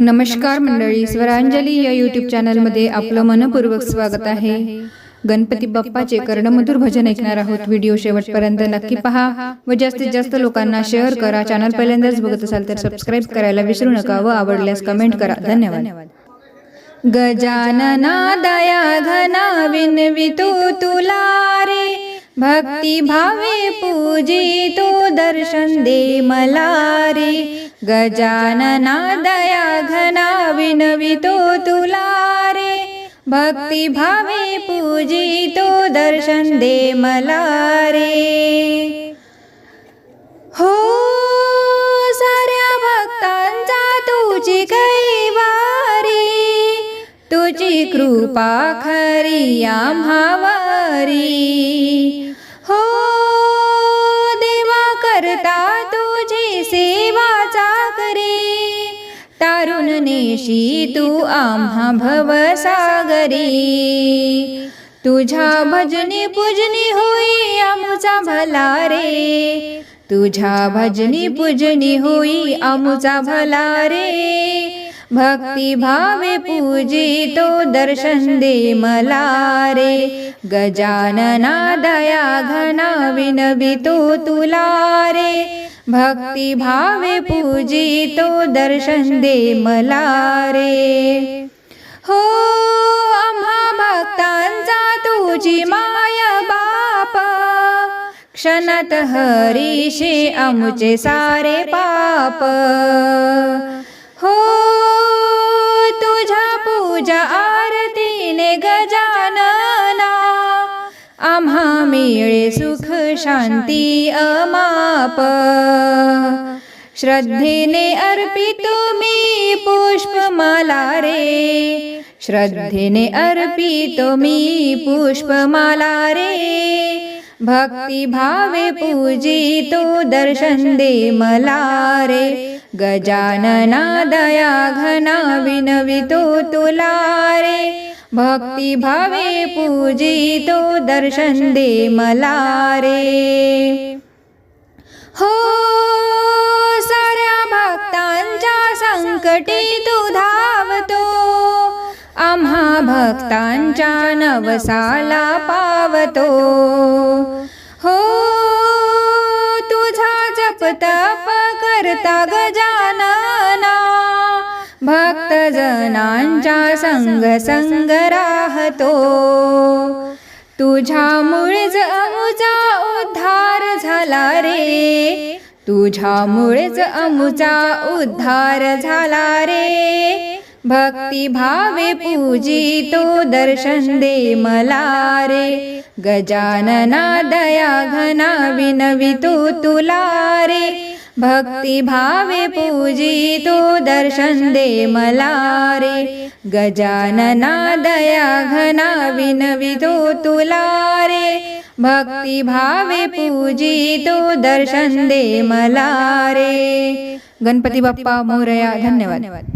नमस्कार मंडळी स्वरांजली या यूट्यूब चॅनलमध्ये आपलं मनपूर्वक स्वागत आहे. गणपती बाप्पाचे कर्णमधुर भजन ऐकणार आहोत व्हिडिओ शेवटपर्यंत नक्की पहा. व जास्तीत जास्त लोकांना शेअर करा. चॅनल पहिल्यांदाच बघत असाल तर सबस्क्राईब करायला विसरू नका व आवडल्यास कमेंट करा धन्यवाद गजानना दया घना विनवितो तुला रे भक्ती भावे पूजी तो दर्शन दे मला रे गजानना दया घना विनवितो तुला रे. भक्ती भावे पूजी तो दर्शन दे मला रे. हो साऱ्या भक्तांचा तुझी कैवारी. तुझी कृपा खरी आम्हावारी. तारुण नेशी तू आम्हा भवसागरी. तुझ्या भजनी पूजनी होई आमुचा भला रे तुझ्या भजनी पूजनी होई आमुचा भला रे भक्ती भावे तो दर्शन दे मला रे। गजानना दया घना विनवितो तुला रे। भक्ती भावे तो दर्शन दे मला रे। हो आम्हा भक्तांचा तुझी माया बाप। क्षणात हरीशे अमुचे सारे पाप। हो आम्हा मिळे सुख शांती अमाप. श्रद्धेने अर्पितो मी पुष्पमाला रे श्रद्धेने अर्पितो मी पुष्पमाला रे भक्ति भावे पूजितो दर्शन दे मला रे गजानना दया घना विनवितो तुला रे भक्ति भावे पूजितो दर्शन दे मला रे. हो साऱ्या भक्तांच्या संकटी तू धावतो. आम्हा भक्तांच्या नवसाला पावतो. हो तुझा जप तप करता गजा भक्तजनांच्या संग संग राहतो. तुझ्यामुळेच अमुचा उद्धार झाला रे. तुझ्यामुळेच अमुचा उद्धार झाला रे. भक्ती भावे पूजी तो दर्शन दे मला रे. गजानना दया घना विनवितो तुला रे. भक्ती भावे पूजी तो दर्शन दे मला रे गजानना दया घना विनवितो तुला रे भक्ती भावे पूजी तो दर्शन दे मला रे गणपती बाप्पा मोरया धन्यवाद।